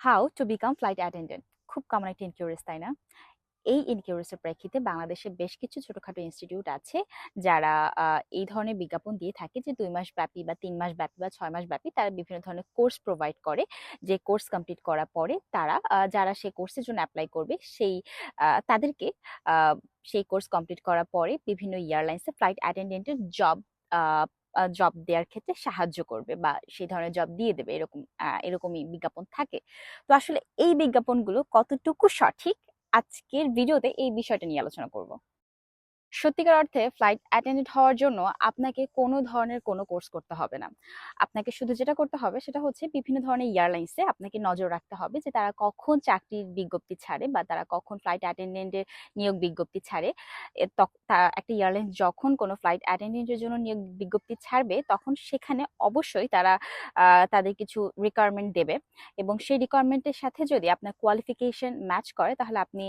How to become flight attendant খুব common একটা incurious তাই না? এই ইনকিউরিয়াসের প্রেক্ষিতে বাংলাদেশে বেশ কিছু ছোটোখাটো ইনস্টিটিউট আছে যারা এই ধরনের বিজ্ঞাপন দিয়ে থাকে যে দুই মাস ব্যাপী বা তিন মাস ব্যাপী বা ছয় মাস ব্যাপী তারা বিভিন্ন ধরনের কোর্স প্রোভাইড করে। যে কোর্স কমপ্লিট করার পরে তারা যারা সেই কোর্সের জন্য অ্যাপ্লাই করবে সেই তাদেরকে সেই কোর্স কমপ্লিট করার পরে বিভিন্ন এয়ারলাইন্সে ফ্লাইট অ্যাটেন্ডেন্টের জব জব দেওয়ার ক্ষেত্রে সাহায্য করবে বা সেই ধরনের জব দিয়ে দেবে এরকম এরকমই বিজ্ঞাপন থাকে। তো আসলে এই বিজ্ঞাপনগুলো কতটুকু সঠিক? আজকের ভিডিওতে এই বিষয়টা নিয়ে আলোচনা করব। সত্যিকার অর্থে ফ্লাইট অ্যাটেন্ডেন্ট হওয়ার জন্য আপনাকে কোনো ধরনের কোনো কোর্স করতে হবে না। আপনাকে শুধু যেটা করতে হবে সেটা হচ্ছে বিভিন্ন ধরনের এয়ারলাইন্সে আপনাকে নজর রাখতে হবে যে তারা কখন চাকরির বিজ্ঞপ্তি ছাড়ে বা তারা কখন ফ্লাইট অ্যাটেন্ডেন্টের নিয়োগ বিজ্ঞপ্তি ছাড়ে। একটা এয়ারলাইন্স যখন কোনো ফ্লাইট অ্যাটেন্ডেন্টের জন্য নিয়োগ বিজ্ঞপ্তি ছাড়বে তখন সেখানে অবশ্যই তারা তাদের কিছু রিকোয়ারমেন্ট দেবে এবং সেই রিকোয়ারমেন্টের সাথে যদি আপনার কোয়ালিফিকেশন ম্যাচ করে তাহলে আপনি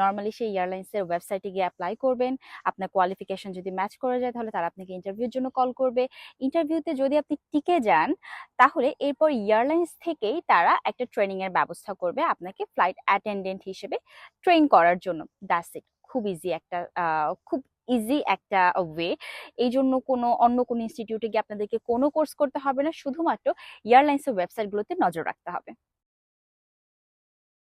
নর্মালি সেই এয়ারলাইন্সের ওয়েবসাইটে গিয়ে অ্যাপ্লাই করবেন। আপনার কোয়ালিফিকেশন যদি ম্যাচ করে যায়, তাহলে তারা আপনাকে ইন্টারভিউর জন্য কল করবে। ইন্টারভিউতে যদি আপনি টিকে যান, তাহলে এরপর এয়ারলাইন্স থেকেই তারা একটা ট্রেনিং এর ব্যবস্থা করবে আপনাকে ফ্লাইট অ্যাটেন্ডেন্ট হিসেবে ট্রেন করার জন্য। দ্যাটস ইট খুব ইজি একটা খুব ইজি একটা ওয়ে এই জন্য কোনো, অন্য কোনো ইনস্টিটিউটে গিয়ে আপনাদেরকে কোনো কোর্স করতে হবে না। শুধুমাত্র এয়ারলাইন্সের ওয়েবসাইটগুলোতে নজর রাখতে হবে।